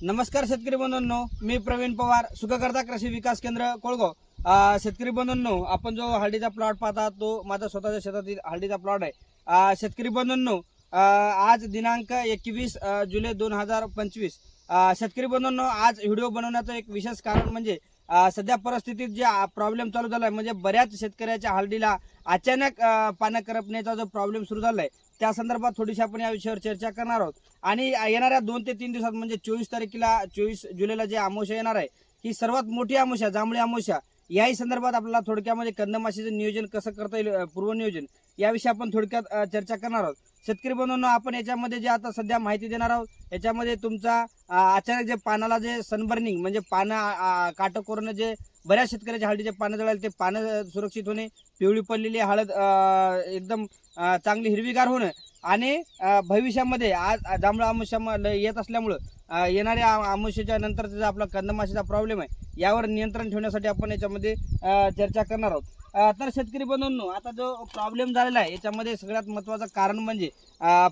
नमस्कार शेतकरी बंधूंनो मी प्रवीण पवार सुखकर्ता कृषी विकास केंद्र कोळगाव शेतकरी बंधूंनो आपण जो हळदीचा प्लॉट पाहता तो माझा स्वतःच्या शेतातील हळदीचा प्लॉट आहे. शेतकरी बंधूंनो आज दिनांक एकवीस जुलै दोन हजार पंचवीस. शेतकरी बंधूंनो आज व्हिडिओ बनवण्याचं एक विशेष कारण म्हणजे सध्या परिस्थितीत जे प्रॉब्लेम चालू झाला आहे म्हणजे बऱ्याच शेतकऱ्याच्या हळदीला अचानक पानं करपण्याचा जो प्रॉब्लेम सुरू झाला आहे त्या संदर्भात थोडीशी आपण या विषयावर चर्चा करणार आहोत. आणि येणाऱ्या दोन ते तीन दिवसात म्हणजे चोवीस तारखेला चोवीस जुलैला जे अमावस्या येणार आहे ही सर्वात मोठी अमावस्या जांभळी अमावस्या याही संदर्भात आपल्याला थोडक्यामध्ये कंदमाशीचं नियोजन कसं करता येईल पूर्वनियोजन याविषयी आपण थोडक्यात चर्चा करणार आहोत. शेतकरी बंधूंनो आपण याच्यामध्ये जे आता सध्या माहिती देणार आहोत याच्यामध्ये तुमचा अचानक जे पानाला जे सनबर्निंग म्हणजे पानं काटकोरनं जे बऱ्याच शेतकऱ्याच्या हळदीचे पानं जळाले ते पानं सुरक्षित होणे पिवळी पडलेली हळद एकदम चांगली हिरवीगार होणं आणि भविष्यामध्ये आज जांभळा अमावस्या येत असल्यामुळं येणाऱ्या आमुष्याच्या नंतरचा आपला कंदमाशीचा प्रॉब्लेम आहे यावर नियंत्रण ठेवण्यासाठी आपण याच्यामध्ये चर्चा करणार आहोत. तर शेतकरी बंधूंनो आता जो प्रॉब्लेम झालेला आहे याच्यामध्ये सगळ्यात महत्वाचं कारण म्हणजे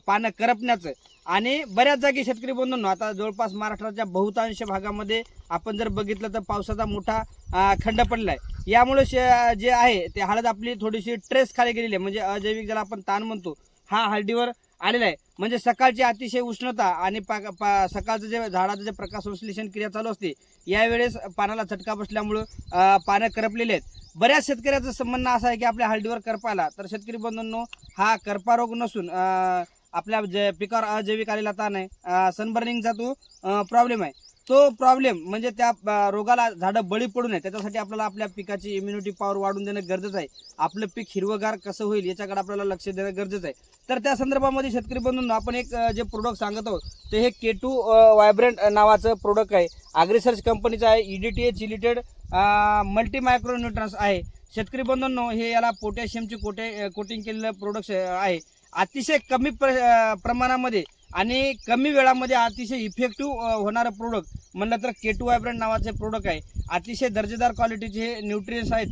पानं करपण्याचं. आणि बऱ्याच जागी शेतकरी बंधूंनो आता जवळपास महाराष्ट्राच्या बहुतांश भागामध्ये आपण जर बघितलं तर पावसाचा मोठा खंड पडला आहे यामुळे शे- जे आहे ते हळद आपली थोडीशी ट्रेस खाली गेलेली आहे. म्हणजे अजैविक ज्याला आपण ताण म्हणतो हा हळदीवर आलेला आहे. म्हणजे सकाळची अतिशय उष्णता आणि पा- सकाळचं जे झाडाचं जे प्रकाश संश्लेषण क्रिया चालू असते यावेळेस पानाला चटका बसल्यामुळं पानं करपलेले आहेत. बऱ्याच शेतकऱ्याचं संबंध असा असं आहे की आपल्या हळदीवर करपा आला तर शेतकरी बंधूंनो हा करपा रोग नसून आपल्या जे पिकावर अजैविक आलेला ताण आहे सनबर्निंगचा तो प्रॉब्लेम आहे. तो प्रॉब्लेम म्हणजे त्या रोगाला झाडं बळी पडू नये. त्याच्यासाठी आपल्याला आपल्या पिकाची इम्युनिटी पॉवर वाढून देणं गरजेचं आहे. आपलं पीक हिरवगार कसं होईल याच्याकडे आपल्याला लक्ष देणं गरजेचं आहे. तर त्या संदर्भामध्ये शेतकरी बंधूंनो आपण एक जे प्रोडक्ट सांगत आहोत ते हे के टू व्हायब्रंट नावाचं प्रोडक्ट आहे. अग्रिसर्च कंपनीचं आहे. E EDTA chelated multi micro nutrients आहे. शेतकरी बंधूंनो हे याला पोटॅशियमची कोटे कोटिंग केलेलं प्रोडक्ट आहे. अतिशय कमी प्र प्रमाणामध्ये आणि कमी वेळामध्ये अतिशय इफेक्टिव्ह होणारं प्रोडक्ट म्हणलं तर के टू वायब्रंट नावाचे प्रोडक्ट आहे. अतिशय दर्जेदार क्वालिटीचे हे न्यूट्रियन्स आहेत.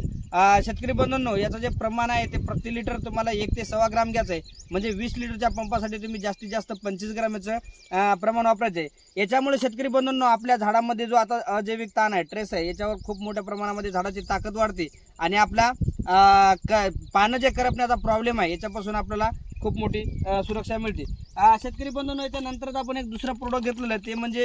शेतकरी बंधूंनो याचं जे प्रमाण आहे ते प्रति लिटर तुम्हाला एक ते सव्वा ग्राम घ्यायचं आहे. म्हणजे वीस लिटरच्या पंपासाठी तुम्ही जास्तीत जास्त पंचवीस ग्रामचं प्रमाण वापरायचं आहे. याच्यामुळे शेतकरी बंधूंनो आपल्या झाडामध्ये जो आता अजैविक ताण आहे ट्रेस आहे याच्यावर खूप मोठ्या प्रमाणामध्ये झाडाची ताकद वाढते. आणि आपला क पानं जे करपण्याचा प्रॉब्लेम आहे याच्यापासून आपल्याला खूप मोठी सुरक्षा मिळते. शेतकरी शेतकरी बंधूंनो नंतरच आपण एक दुसरं प्रोडक्ट घेतलेलं आहे. ते म्हणजे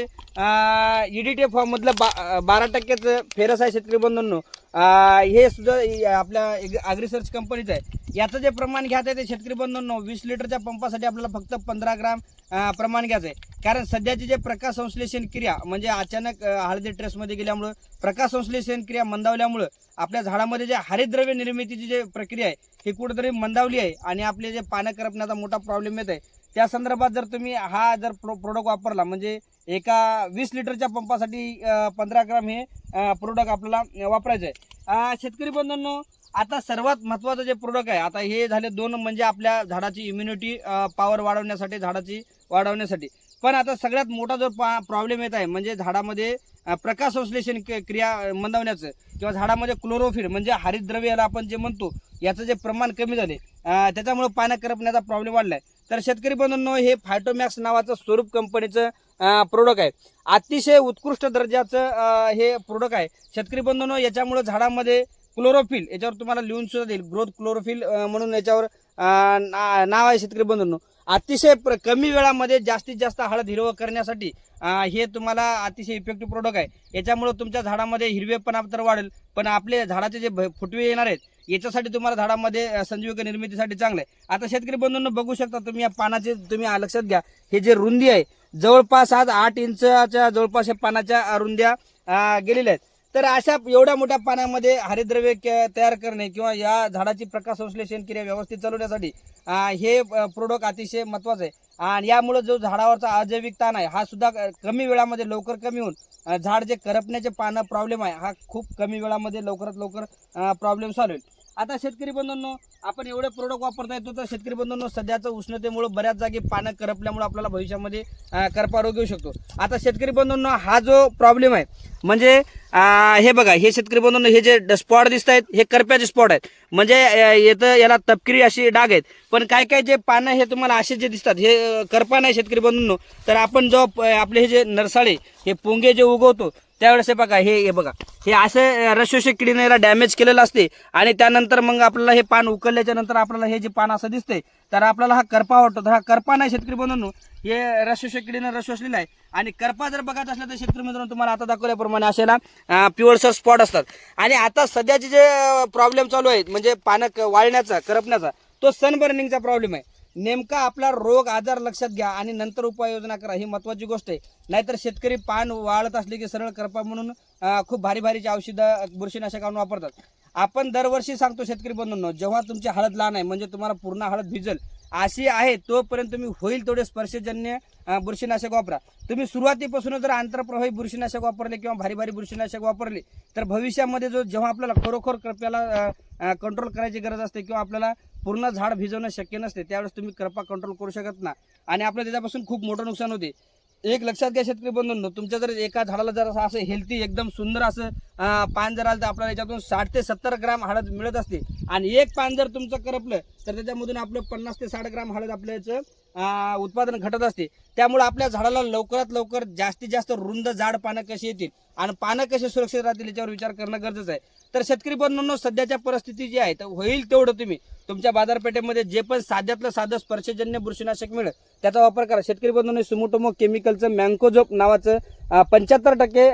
ईडीटी फॉर्म मधलं बा बारा टक्क्याचं फेरस आहे शेतकरी बंधूंनो. हे सुद्धा आपल्या अग्रिसर्च कंपनीचं आहे. याचं जे प्रमाण घ्यायचं आहे ते शेतकरी बंधूंनो वीस लिटरच्या पंपासाठी आपल्याला फक्त पंधरा ग्राम प्रमाण घ्यायचं आहे. कारण सध्याची जे प्रकाश संश्लेषण क्रिया म्हणजे अचानक हळदी ट्रेसमध्ये गेल्यामुळं प्रकाश संश्लेषण क्रिया मंदावल्यामुळं आपल्या झाडामध्ये जे हरितद्रव्य निर्मितीची जे प्रक्रिया आहे ही कुठेतरी मंदावली आहे आणि आपले जे पानं करपण्याचा मोठा प्रॉब्लेम येत आहे. त्या संदर्भात जर तुम्ही हा जर प्रो प्रोडक्ट वापरला म्हणजे एका वीस लिटरच्या पंपासाठी पंधरा ग्राम हे प्रोडक्ट आपल्याला वापरायचं आहे. शेतकरी बंधूंनो आता सर्वात महत्त्वाचं जे प्रोडक्ट आहे आता हे झाले दोन म्हणजे आपल्या झाडाची इम्युनिटी पॉवर वाढवण्यासाठी झाडाची वाढवण्यासाठी. पण आता सगळ्यात मोठा जो प्रॉब्लेम येत आहे म्हणजे झाडामध्ये प्रकाश संश्लेषण क्रिया अं, मंदावण्याचं किंवा झाडामध्ये क्लोरोफिल म्हणजे हरितद्रव्य याला आपण जे म्हणतो याचं जे प्रमाण कमी झाले त्याच्यामुळे पानं करपण्याचा प्रॉब्लेम वाढलाय. तर शेतकरी बंधूंनो हे फायटोमॅक्स नावाचं स्वरूप कंपनीचं प्रोडक्ट आहे. अतिशय उत्कृष्ट दर्जाचं हे प्रोडक्ट आहे. शेतकरी बंधूंनो याच्यामुळे झाडामध्ये क्लोरोफिल याच्यावर तुम्हाला लिहून सुद्धा देईल. ग्रोथ क्लोरोफिल म्हणून याच्यावर ना- नाव आहे शेतकरी बंधूंनो. अतिशय प्र- कमी वेळामध्ये जास्तीत जास्त हळद हिरवं करण्यासाठी हे तुम्हाला अतिशय इफेक्टिव्ह प्रोडक्ट आहे. याच्यामुळे तुमच्या झाडामध्ये हिरवेपणा तर वाढेल पण आपले झाडाचे जे भ- फुटवे येणार आहेत याच्यासाठी तुम्हाला झाडामध्ये अं, संजीवक निर्मितीसाठी चांगलं आहे. आता शेतकरी बंधूंना बघू शकता तुम्ही या पानाचे तुम्ही लक्षात घ्या. हे जे रुंदी आहे जवळपास आज आठ इंचाच्या जवळपास या पानाच्या रुंद्या गेलेल्या आहेत. तर अशा एवढ्या मोठ्या पाण्यामध्ये हरिद्रव्य तयार करणे किंवा या झाडाची प्रकाश संश्लेषण क्रिया व्यवस्थित चालवण्यासाठी हे प्रोडक्ट अतिशय महत्वाचं आहे. आणि यामुळे जो झाडावरचा अजैविक ताण आहे हा सुद्धा कमी वेळामध्ये लवकर कमी होऊन झाड जे करपण्याचे पानं प्रॉब्लेम आहे हा खूप कमी वेळामध्ये लवकरात लवकर प्रॉब्लेम सॉल्व्ह होईल. आता शेतकरी बंधूंनो आपण एवढे प्रोडक्ट वापरता येतो तर शेतकरी बंधूंनो सध्याचं उष्णतेमुळे बऱ्याच जागी पानं करपल्यामुळे आपल्याला भविष्यामध्ये करपा रोग येऊ शकतो. आता शेतकरी बंधूंनो हा जो प्रॉब्लेम आहे म्हणजे हे बघा हे शेतकरी बंधूंनो हे जे स्पॉट दिसत आहेत हे करप्याचे स्पॉट आहेत. म्हणजे येतं याला तपकिरी अशी डाग आहेत. पण काय काय जे पानं हे तुम्हाला असे जे दिसतात हे करपा नाही शेतकरी बंधूंनो. तर आपण जो आपले हे जे नरसाळे हे पोंगे जे उगवतो त्यावेळेस हे बघा हे हे बघा. हे असं रसशोषक किडीने याला डॅमेज केलेलं असते. आणि त्यानंतर मग आपल्याला हे पान उकलल्याच्या नंतर आपल्याला हे जे पान असं दिसते तर आपल्याला हा करपा वाटतो. तर हा करपा नाही शेतकरी बनवून हे रसशोषक किडीने रस आहे. आणि करपा जर बघत असला तर शेतकरी मित्रांनो तुम्हाला आता दाखवल्याप्रमाणे असेला प्युअरसर स्पॉट असतात. आणि आता सध्याचे जे प्रॉब्लेम चालू आहेत म्हणजे पानं क- वाळण्याचा करपण्याचा तो सनबर्निंगचा प्रॉब्लेम आहे. नेमका आपला रोग आजार लक्षात घ्या आणि नंतर उपाययोजना करा. ही महत्वाची गोष्ट आहे. नाहीतर शेतकरी पान वाळत असले की सरळ करपा म्हणून खूप भारी भारीची औषधं बुरशीनाशक आणून वापरतात. आपण दरवर्षी सांगतो शेतकरी बंधूंनो जेव्हा तुमची हळद लहान आहे म्हणजे तुम्हाला पूर्ण हळद भिजल अशी आहे तोपर्यंत तुम्ही होईल तेवढे स्पर्शजन्य बुरशीनाशक वापरा. तुम्ही सुरुवातीपासूनच जर आंतरप्रवाही बुरशीनाशक वापरले किंवा भारी भारी बुरशीनाशक वापरले तर भविष्यामध्ये जो जेव्हा आपल्याला खरोखर कृपयाला कंट्रोल करायची गरज असते किंवा आपल्याला पूर्ण झाड भिजवणं शक्य नसते त्यावेळेस तुम्ही कृपा कंट्रोल करू शकत ना आणि आपलं त्याच्यापासून खूप मोठं नुकसान होते. एक लक्षात घ्या शेतकरी बंधूंनो तुमच्या जर एका झाडाला जर असं असं हेल्थी एकदम सुंदर असं पान जर आलं तर आपल्याला याच्यातून साठ ते सत्तर ग्राम हळद मिळत असते. आणि एक पान जर तुमचं करपलं तर त्याच्यामधून आपलं पन्नास ते साठ ग्राम हळद आपल्याचं उत्पादन घटत असते. त्यामुळे आपल्या झाडाला लवकरात लवकर जास्तीत जास्त रुंद जाड पानं कशी येतील? आणि पानं कसे सुरक्षित राहतील याच्यावर विचार करणं गरजेचं आहे. तर शेतकरी बंधूंनो सध्याच्या परिस्थिती जी आहे तर होईल तेवढं तुम्ही. तुमच्या बाजारपेठेमध्ये जे पण साध्यातलं साधं स्पर्शजन्य बुरशीनाशक मिळेल त्याचा वापर करा. शेतकरी बंधूंनी सुमोटोमो केमिकलचं मँकोजोप नावाचं पंच्याहत्तर टक्के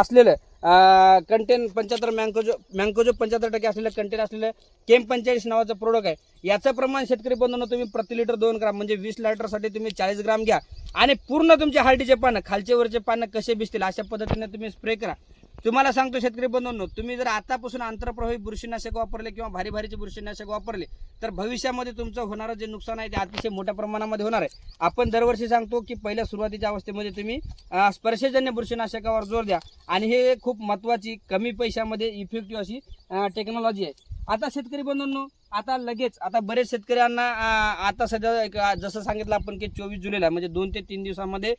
असलेलं कंटेन पंच्याहत्तर मँकोजो मँकोजो पंच्याहत्तर टक्के असलेलं कंटेन असलेलं केम पंचेचाळीस नावाचं प्रोडक्ट आहे. याचं प्रमाण शेतकरी बंधूंनो तुम्ही प्रति लिटर दोन ग्राम म्हणजे वीस लिटरसाठी तुम्ही चाळीस ग्राम घ्या. आणि पूर्ण तुमच्या हळदीचे पानं खालचे वरचे पानं कसे भिजतील अशा पद्धतीने तुम्ही स्प्रे करा. तुम्हाला सांगतो शेतकरी बंधूंनो तुम्ही जर आतापासून आंतरप्रवाही बुरशीनाशक वापरले किंवा भारी भारीचे बुरशीनाशक वापरले तर भविष्यामध्ये तुमचं होणारं जे नुकसान आहे ते अतिशय मोठ्या प्रमाणामध्ये होणार आहे. आपण दरवर्षी सांगतो की पहिल्या सुरुवातीच्या अवस्थेमध्ये तुम्ही स्पर्शजन्य बुरशीनाशकावर जोर द्या. आणि हे खूप महत्वाची कमी पैशामध्ये इफेक्टिव्ह अशी टेक्नॉलॉजी आहे. आता शेतकरी बंधूंनो आता लगेच आता बरेच शेतकऱ्यांना आता सध्या जसं सांगितलं आपण की चोवीस जुलैला म्हणजे दोन ते तीन दिवसामध्ये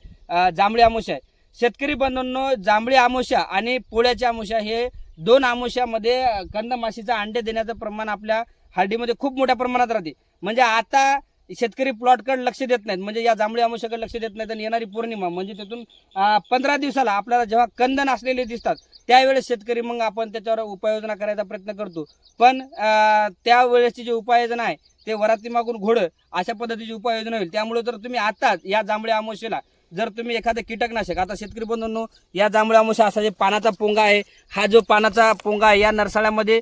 जांभळी आमोशा आहे. शेतकरी बंधूंनो जांभळी आमोशा आणि पोळ्याची आमोशा हे दोन आमोशामध्ये कंदमाशीचा कंदमाशीचं अंडे देण्याचं प्रमाण आपल्या हळदीमध्ये खूप मोठ्या प्रमाणात राहते. म्हणजे आता शेतकरी प्लॉटकडे लक्ष देत नाहीत. म्हणजे या जांभळी आमोशाकडे लक्ष देत नाहीत आणि येणारी पौर्णिमा म्हणजे तिथून पंधरा दिवसाला आपल्याला जेव्हा कंदन असलेले दिसतात त्यावेळेस शेतकरी मग आपण त्याच्यावर उपाययोजना करायचा प्रयत्न करतो. पण त्यावेळेसची जी उपाययोजना आहे ते वराती मागून घोडं अशा पद्धतीची उपाययोजना होईल. त्यामुळे जर तुम्ही आताच या जांभळ्या आमोशेला जर तुम्ही एखादं कीटकनाशक आता शेतकरी बंधूंनो या जांभळा आमोशा असा जे पानाचा पोंगा आहे हा जो पानाचा पोंगा आहे या नरसाळ्यामध्ये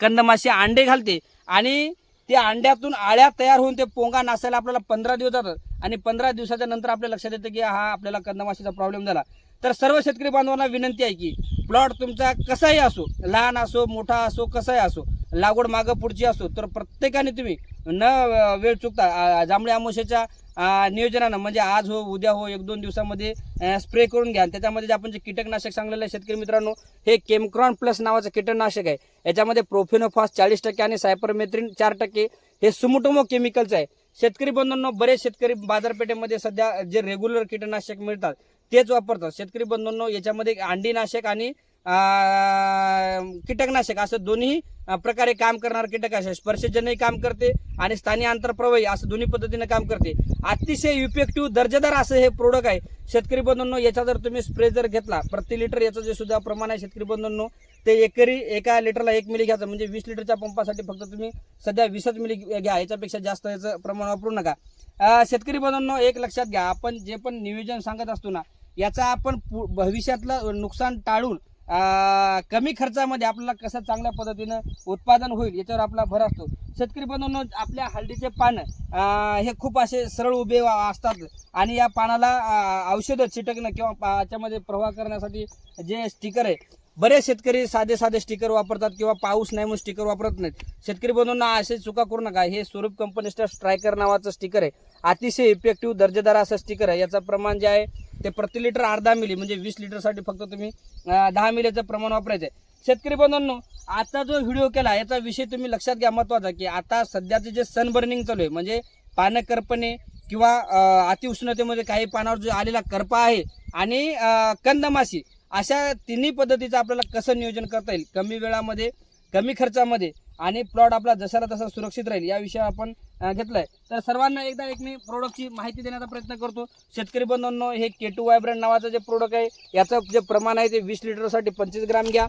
कंदमाशी अंडे घालते आणि त्या अंड्यातून आळ्या तयार होऊन ते पोंगा नासायला आपल्याला पंधरा दिवस जातात आणि पंधरा दिवसाच्या नंतर आपल्या लक्षात येतं की हा आपल्याला कंदमाशीचा प्रॉब्लेम झाला. तर सर्व शेतकरी बांधवांना विनंती आहे की प्लॉट तुमचा कसाही असो लहान असो मोठा असो कसाही असो लागवड मागं पुढची असो तर प्रत्येकाने तुम्ही न वेळ चुकता अं, जांभळी आमोशाच्या नियोजनानं म्हणजे आज हो उद्या हो एक दोन दिवसामध्ये स्प्रे करून घ्या. त्याच्यामध्ये जे आपण जे कीटकनाशक सांगलेलं आहे शेतकरी मित्रांनो हे केमक्रॉन प्लस नावाचं कीटकनाशक आहे. याच्यामध्ये प्रोफिनोफॉस चाळीस टक्के आणि सायपरमेथ्रिन चार टक्के हे सुमुटोमो केमिकलचं आहे. शेतकरी बंधूंनो बरेच शेतकरी बाजारपेठेमध्ये सध्या जे रेग्युलर कीटकनाशक मिळतात तेच वापरतात. शेतकरी बंधूंनो याच्यामध्ये अंडीनाशक आणि कीटकनाशक असं दोन्ही प्रकारे काम करणार कीटकनाशक. स्पर्शजन्यही काम करते आणि स्थानिक आंतरप्रवाही असं दोन्ही पद्धतीने काम करते. अतिशय इफेक्टिव्ह दर्जेदार असं हे प्रोडक्ट आहे. शेतकरी बंधूंनो याचा जर तुम्ही स्प्रे जर घेतला प्रति लिटर याचं जे सुद्धा प्रमाण आहे शेतकरी बंधूंनो ते एकरी एका लिटरला एक मिली घ्यायचं. म्हणजे वीस लिटरच्या पंपासाठी फक्त तुम्ही सध्या वीसच मिली घ्या. याच्यापेक्षा जास्त याचं प्रमाण वापरू नका. शेतकरी बंधूंनो एक लक्षात घ्या. आपण जे पण नियोजन सांगत असतो ना याचा आपण पु- भविष्यातलं नुकसान टाळून कमी खर्चामध्ये आपल्याला कसं चांगल्या पद्धतीनं उत्पादन होईल याच्यावर आपला भर असतो. शेतकरी बंधूंनो आपल्या हळदीचे पानं हे खूप असे सरळ उभे असतात. आणि या पानाला औषधं चिटकणं किंवा त्याच्यामध्ये याच्यामध्ये प्रवाह करण्यासाठी जे स्टिकर आहे बरेच शेतकरी साधे साधे स्टिकर वापरतात किंवा पाऊस नाही म्हणून स्टिकर वापरत नाहीत. शेतकरी बंधूंना असे चुका करू नका. हे स्वरूप कंपनीचं स्ट्रायकर नावाचं स्टिकर आहे. अतिशय इफेक्टिव्ह दर्जेदार असं स्टिकर आहे. याचं प्रमाण जे आहे ते प्रति लिटर अर्धा मिली म्हणजे वीस लिटरसाठी फक्त तुम्ही दहा मिलीचं प्रमाण वापरायचं आहे शेतकरी बंधूंनो आता जो व्हिडिओ केला याचा विषय तुम्ही लक्षात घ्या महत्त्वाचा की आता सध्याचे जे सनबर्निंग चालू आहे म्हणजे पानं करपणे किंवा अतिउष्णतेमध्ये काही पानावर जो आलेला करपा आहे आणि कंदमाशी अशा तिन्ही पद्धतीचं आपल्याला कसं नियोजन करता येईल? कमी वेळामध्ये कमी खर्चामध्ये आणि प्लॉट आपला जसाला तसा सुरक्षित राहील या विषयावर आपण घेतलाय. तर सर्वांना एकदा एक मी प्रोडक्टची माहिती देण्याचा प्रयत्न करतो. शेतकरी बंधूंनो हे के टू वायब्रंट नावाचं जे प्रोडक्ट आहे याचं जे प्रमाण आहे ते वीस लिटरसाठी पंचवीस ग्राम घ्या.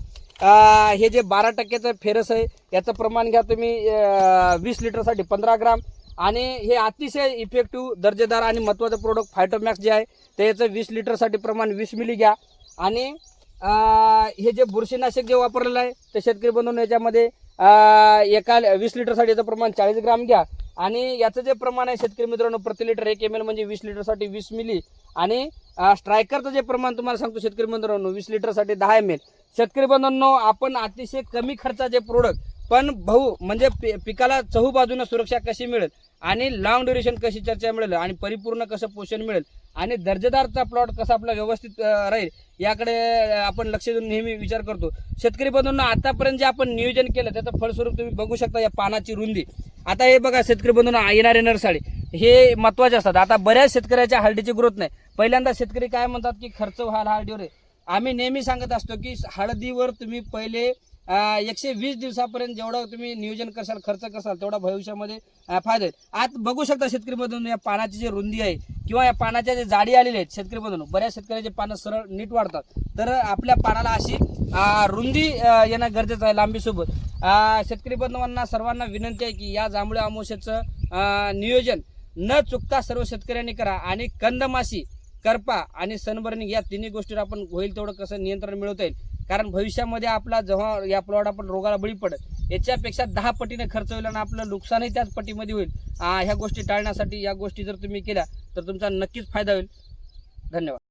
हे जे बारा टक्क्याचं फेरस आहे याचं प्रमाण घ्या तुम्ही वीस लिटरसाठी पंधरा ग्राम. आणि हे अतिशय इफेक्टिव्ह दर्जेदार आणि महत्त्वाचं प्रोडक्ट फायटोमॅक्स जे आहे ते याचं वीस लिटरसाठी प्रमाण वीस मिली घ्या. आणि हे जे बुरशीनाशक जे वापरलेलं आहे ते शेतकरी बनवून याच्यामध्ये एका वीस लिटरसाठी याचं प्रमाण चाळीस ग्राम घ्या. आणि याचं जे प्रमाण आहे शेतकरी मित्रांनो प्रति लिटर एक एम एल म्हणजे वीस लिटरसाठी वीस मिली. आणि स्ट्रायकरचं जे प्रमाण तुम्हाला सांगतो शेतकरी मित्रांनो वीस लिटरसाठी दहा एम एल शेतकरी बंधूंनो आपण अतिशय कमी खर्चाचे प्रोडक्ट पण भाऊ म्हणजे पि- पिकाला चहूबाजून सुरक्षा कशी मिळेल? आणि लॉंग ड्युरेशन कशी चर्चा मिळेल? आणि परिपूर्ण कसं पोषण मिळेल? आणि दर्जेदारचा प्लॉट कसा आपला व्यवस्थित राहील? याकडे आपण लक्ष देऊन नेहमी विचार करतो. शेतकरी बंधूंना आतापर्यंत जे आपण नियोजन केलं त्याचं फळस्वरूप तुम्ही बघू शकता या पानाची रुंदी. आता हे बघा शेतकरी बंधूंना येणारे नरसाळी. हे महत्त्वाचे असतात. आता बऱ्याच शेतकऱ्याच्या हळदीची ग्रोथ नाही. पहिल्यांदा शेतकरी काय म्हणतात की खर्च व्हायला हळदीवर आहे. आम्ही नेहमी सांगत असतो की हळदीवर तुम्ही पहिले एकशे वीस दिवसापर्यंत जेवढं तुम्ही नियोजन करसाल खर्च करसाल तेवढा भविष्यामध्ये फायदा आहे आज बघू शकता शेतकरी या पानाची जी रुंदी आहे किंवा या पानाच्या जे जाडी आलेली आहेत शेतकरी बऱ्याच शेतकऱ्याचे पानं सरळ नीट वाढतात. तर आपल्या पानाला अशी रुंदी येणं गरजेचं आहे लांबीसोबत. शेतकरी बांधवांना सर्वांना विनंती आहे की या जांभळ्या अमावस्याचं नियोजन न चुकता सर्व शेतकऱ्यांनी करा आणि कंदमाशी करपा आणि सनबर्निंग या तिन्ही गोष्टीवर आपण होईल तेवढं कसं नियंत्रण मिळवता येईल. कारण भविष्यामध्ये आपला जेव्हा या प्लॉट आपण रोगाला बळी पडत याच्यापेक्षा दहा पटीने खर्च होईल आणि आपलं नुकसानही त्याच पटीमध्ये होईल. ह्या गोष्टी टाळण्यासाठी या गोष्टी जर तुम्ही केल्या तर तुमचा नक्कीच फायदा होईल. धन्यवाद.